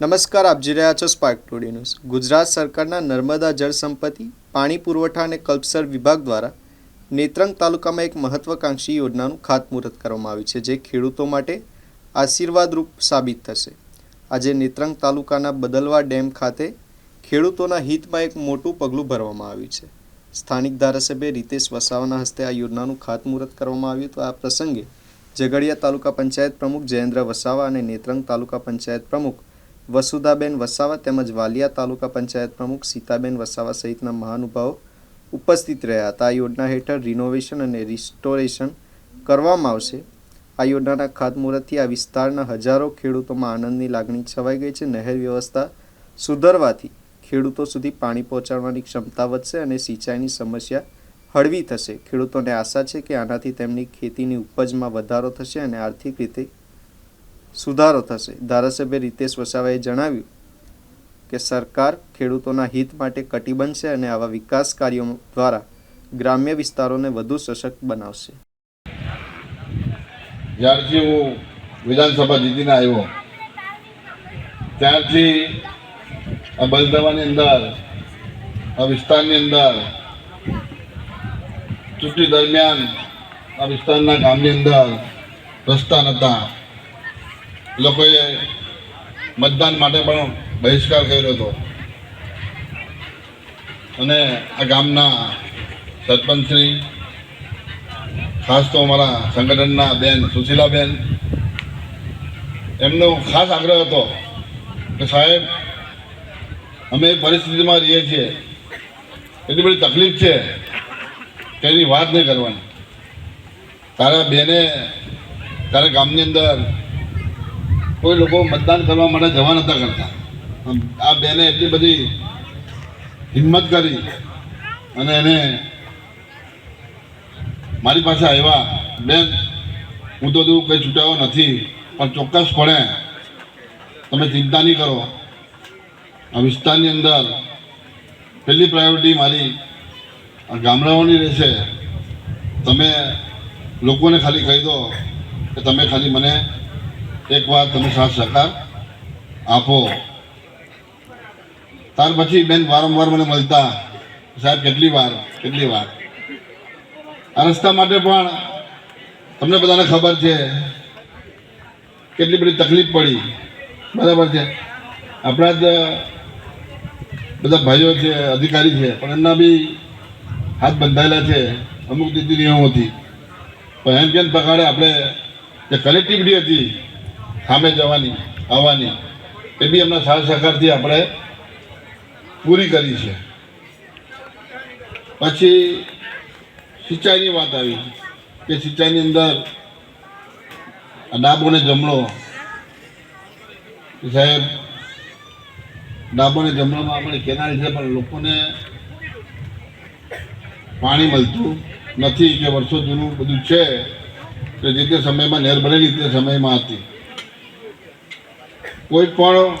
નમસ્કાર, આપ જોઈ રહ્યા છો સ્પાર્ક ટુડે ન્યૂઝ ગુજરાત સરકારના નર્મદા જળ સંપત્તિ, પાણી પુરવઠા અને કલ્પસર વિભાગ દ્વારા નેત્રંગ તાલુકામાં એક મહત્વાકાંક્ષી યોજનાનું ખાતમુહૂર્ત કરવામાં આવ્યું છે, જે ખેડૂતો માટે આશીર્વાદરૂપ સાબિત થશે. આજે નેત્રંગ તાલુકાના બદલવા ડેમ ખાતે ખેડૂતોના હિતમાં એક મોટું પગલું ભરવામાં આવ્યું છે. સ્થાનિક ધારાસભ્ય રીતેશ વસાવાના હસ્તે આ યોજનાનું ખાતમુહૂર્ત કરવામાં આવ્યું તો આ પ્રસંગે ઝઘડિયા તાલુકા પંચાયત પ્રમુખ જયેન્દ્ર વસાવા અને નેત્રંગ તાલુકા પંચાયત પ્રમુખ વસુધાબેન વસાવા તેમજ વાલિયા તાલુકા પંચાયત પ્રમુખ સીતાબેન વસાવા સહિતના મહાનુભાવો ઉપસ્થિત રહ્યા હતા. આ યોજના હેઠળ રિનોવેશન અને રિસ્ટોરેશન કરવામાં આવશે. આ યોજનાના ખાતમુહૂર્તથી આ વિસ્તારના હજારો ખેડૂતોમાં આનંદની લાગણી છવાઈ ગઈ છે. નહેર વ્યવસ્થા સુધરવાથી ખેડૂતો સુધી પાણી પહોંચાડવાની ક્ષમતા વધશે અને સિંચાઈની સમસ્યા હળવી થશે. ખેડૂતોને આશા છે કે આનાથી તેમની ખેતીની ઉપજમાં વધારો થશે અને આર્થિક રીતે સુધારો થશે. ધારાસભ્ય રીતેશ વસાવાએ જણાવ્યું કે સરકાર ખેડૂતોના હિત માટે કટિબદ્ધ છે અને આવા વિકાસ કાર્યો દ્વારા ગ્રામ્ય વિસ્તારોને વધુ સશક્ત બનાવશે. જ્યારથી હું વિધાનસભા જીતીને આવ્યો, ત્યારથી આ બલદવાની અંદર, આ વિસ્તારની અંદર, ચૂંટણી દરમિયાન આ વિસ્તારના ગામની અંદર રસ્તા નહોતા. લોકોએ મતદાન માટે પણ બહિષ્કાર કર્યો હતો. અને આ ગામના સરપંચશ્રી, ખાસ તો અમારા સંગઠનના બેન સુશીલાબેન, એમનો ખાસ આગ્રહ હતો કે સાહેબ, અમે પરિસ્થિતિમાં રહીએ છીએ. એટલી બધી તકલીફ છે એની વાત નહીં કરવાની. તારા બેને, તારા ગામની અંદર કોઈ લોકો મતદાન કરવા માટે જવા નતા કરતા. આ બેને એટલી બધી હિંમત કરી અને એને મારી પાસે આવ્યા. બેન, હું તો તું કંઈ છૂટાયો નથી, પણ ચોક્કસપણે તમે ચિંતા નહીં કરો. આ વિસ્તારની અંદર પહેલી પ્રાયોરિટી મારી આ ગામડાઓની રહેશે. તમે લોકોને ખાલી કહી દો કે તમે ખાલી મને એકવાર તમે સાથ સહકાર આપો. ત્યાર પછી બેન વારંવાર મને મળતા, સાહેબ કેટલી વાર કેટલી વાર. આ રસ્તા માટે પણ તમને બધાને ખબર છે, કેટલી બધી તકલીફ પડી. બરાબર છે. આપણા જ બધા ભાઈઓ છે, અધિકારી છે, પણ એમના બી હાથ બંધાયેલા છે, અમુક નીતિ નિયમોથી પણ એમ કેમ પ્રકારે આપણે જે કનેક્ટિવિટી હતી સામે જવાની આવવાની એ બી એમના સાથ સહકારથી આપણે પૂરી કરી છે. પછી સિંચાઈની વાત આવી, કે સિંચાઈની અંદર ડાબો ને જમણો. સાહેબ ડાબો ને જમણોમાં આપણે કેનાલ છે, પણ લોકોને પાણી મળતું નથી કે વર્ષો જૂનું બધું છે, કે જે તે સમયમાં નહેર બનેલી તે સમયમાં હતી. કોઈ પણ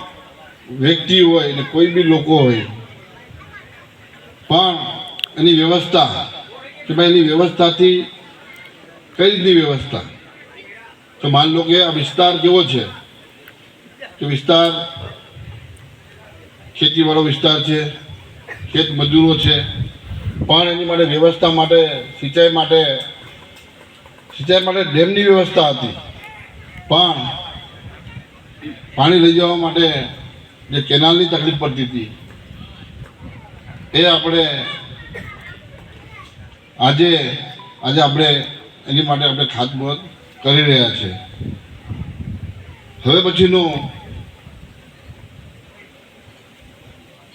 વ્યક્તિ હોય ને કોઈ બી લોકો હોય, પણ એની વ્યવસ્થા, કે ભાઈ એની વ્યવસ્થાથી કઈ રીતની વ્યવસ્થા? તો માન લો કે આ વિસ્તાર કેવો છે? કે વિસ્તાર ખેતીવાળો વિસ્તાર છે, ખેત મજૂરો છે, પણ એની માટે વ્યવસ્થા માટે, સિંચાઈ માટે સિંચાઈ માટે ડેમની વ્યવસ્થા હતી. પણ પાણી લઈ જવા માટે જે કેનાલની તકલીફ પડતી હતી, એ આપણે આજે આજે આપણે એની માટે આપણે ખાતમુહૂર્ત કરી રહ્યા છે. હવે પછીનું,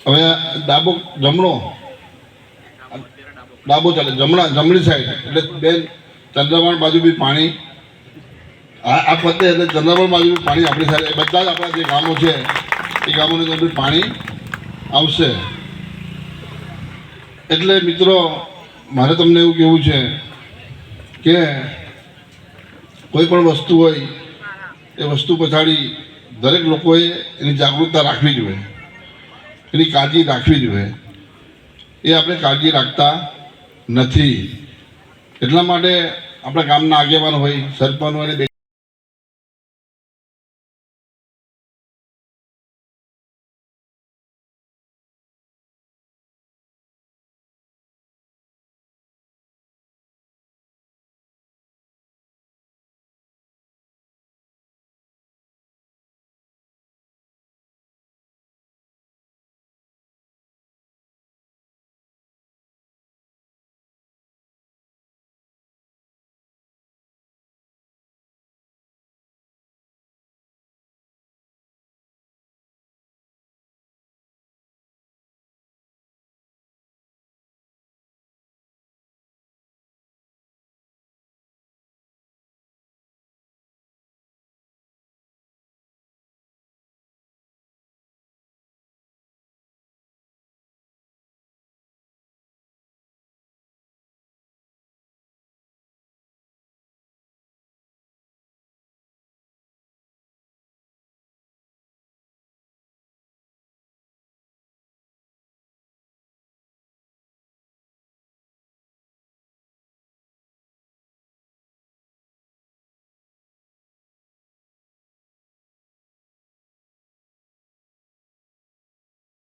હવે ડાબો જમણો, ડાબો ચાલે, જમણા, જમણી સાઈડ એટલે બેન ચંદ્રમાણ બાજુ બી પાણી આ પતે એટલે જનરલ બાજુ પાણી આપણી સાથે. બધા જ આપણા જે ગામો છે, એ ગામોની અંદર પાણી આવશે. એટલે મિત્રો, મારે તમને એવું કહેવું છે કે કોઈ પણ વસ્તુ હોય, એ વસ્તુ પછાડી દરેક લોકોએ એની જાગૃતતા રાખવી જોઈએ. એની કાળજી રાખવી જોઈએ. એ આપણે કાળજી રાખતા નથી. એટલા માટે આપણા ગામના આગેવાન હોય, સરપંચ હોય